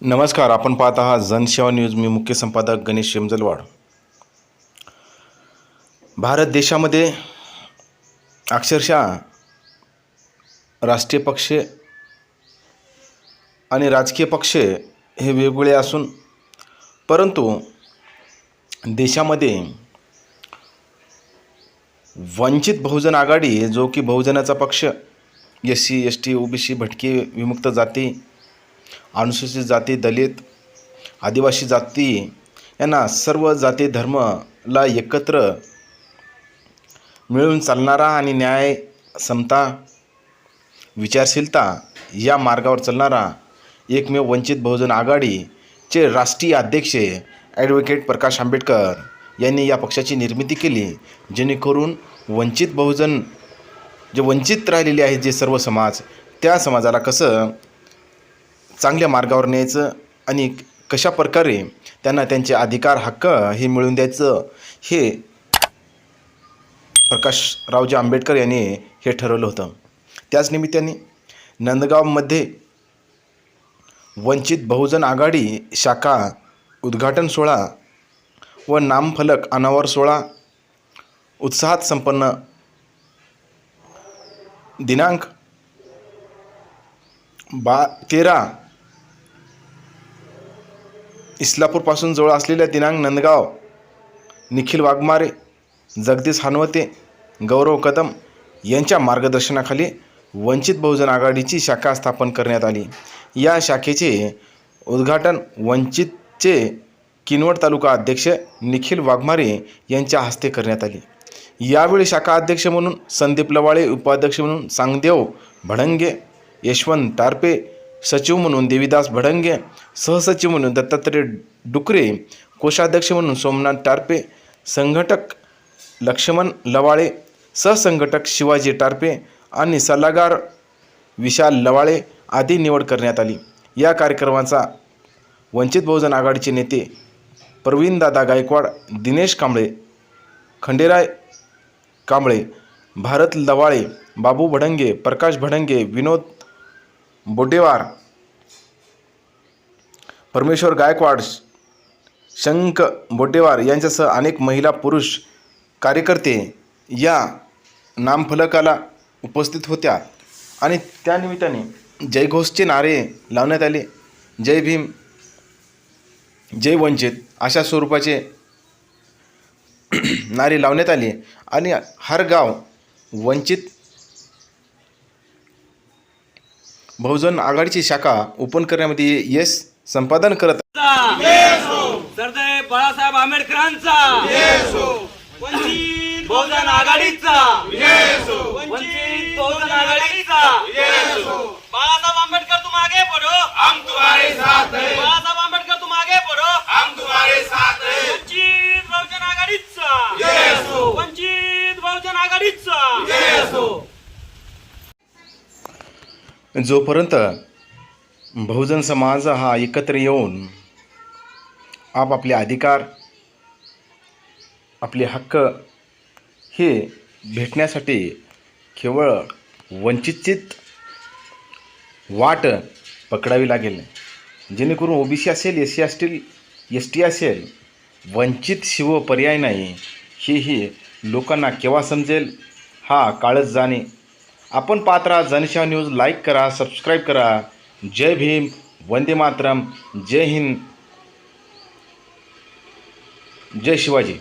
नमस्कार आपण पाहत आहात जनसेवा न्यूज. मी मुख्य संपादक गणेश शेमजलवाड. भारत देशामध्ये अक्षरशः राष्ट्रीय पक्ष आणि राजकीय पक्ष हे वेगवेगळे असून परंतु देशामध्ये वंचित बहुजन आघाडी जो की बहुजनाचा पक्ष S C S T O B C भटके विमुक्त जाती अनुसूचित जाती दलित आदिवासी जाती यांना सर्व जाती धर्मला एकत्र मिळून चालणारा आणि न्याय समता विचारशीलता या मार्गावर चालणारा एकमेव वंचित बहुजन आघाडीचे राष्ट्रीय अध्यक्ष ॲडव्होकेट प्रकाश आंबेडकर यांनी या पक्षाची निर्मिती केली जेणेकरून वंचित बहुजन जे वंचित राहिलेले आहेत जे सर्व समाज त्या समाजाला कसं चांगल्या मार्गावर न्यायचं आणि कशा प्रकारे त्यांना त्यांचे अधिकार हक्क हे मिळवून द्यायचं हे प्रकाशरावजी आंबेडकर यांनी हे ठरवलं होतं. त्याच निमित्ताने नंदगावमध्ये वंचित बहुजन आघाडी शाखा उद्घाटन सोहळा व नामफलक अनावर सोहळा उत्साहात संपन्न दिनांक बा तेरा इस्लापूरपासून जवळ असलेल्या दिनांक नंदगाव निखिल वाघमारे जगदीश हानवते गौरव कदम यांच्या मार्गदर्शनाखाली वंचित बहुजन आघाडीची शाखा स्थापन करण्यात आली. या शाखेचे उद्घाटन वंचितचे किनवट तालुका अध्यक्ष निखिल वाघमारे यांच्या हस्ते करण्यात आले. यावेळी शाखा अध्यक्ष म्हणून संदीप लवाळे उपाध्यक्ष म्हणून सांगदेव भडंगे यशवंत टारपे सचिव म्हणून देवीदास भडंगे सहसचिव म्हणून दत्तात्रय डुकरे कोषाध्यक्ष म्हणून सोमनाथ टारपे संघटक लक्ष्मण लवाळे सहसंघटक शिवाजी टारपे आणि सल्लागार विशाल लवाळे आदी निवड करण्यात आली. या कार्यक्रमाचा वंचित बहुजन आघाडीचे नेते प्रवीणदादा गायकवाड दिनेश कांबळे खंडेराय कांबळे भारत लवाळे बाबू भडंगे प्रकाश भडंगे विनोद बोटेवार परमेश्वर गायकवाड शंख बोटेवार यांच्यासह अनेक महिला पुरुष कार्यकर्ते या नामफलकाला उपस्थित होत्या आणि त्यानिमित्ताने जयघोषचे नारे लावण्यात आले. जय भीम जय वंचित अशा स्वरूपाचे नारे लावण्यात आले आणि हर गाव वंचित बहुजन आघाडीची शाखा ओपन करण्यामध्ये यश संपादन करत सरदार बाळासाहेब आंबेडकरांचा. वंचित बहुजन आघाडीचा. वंचित बहुजन आघाडीचा. बाळासाहेब आंबेडकर तुम आगे बढ़ो हम तुम्हारे साथ हैं. बाळासाहेब आंबेडकर तुम आगे बढ़ो हम तुम्हारे साथ हैं. वंचित बहुजन आघाडीचा. वंचित बहुजन आघाडीचा. हो. जोपर्यंत बहुजन समाज हा एकत्र येऊन आपापले अधिकार आपले हक्क हे भेटण्यासाठी केवळ वंचितचित वाट पकडावी लागेल. जेणेकरून ओबीसी असेल एस सी असतील एस टी असेल वंचित शिव पर्याय नाही हेही लोकांना केव्हा समजेल हा काळच जाणे. आपण पात्रा जनशा न्यूज लाईक करा सबस्क्राईब करा. जय भीम वंदे मातरम जय हिंद. जय शिवाजी.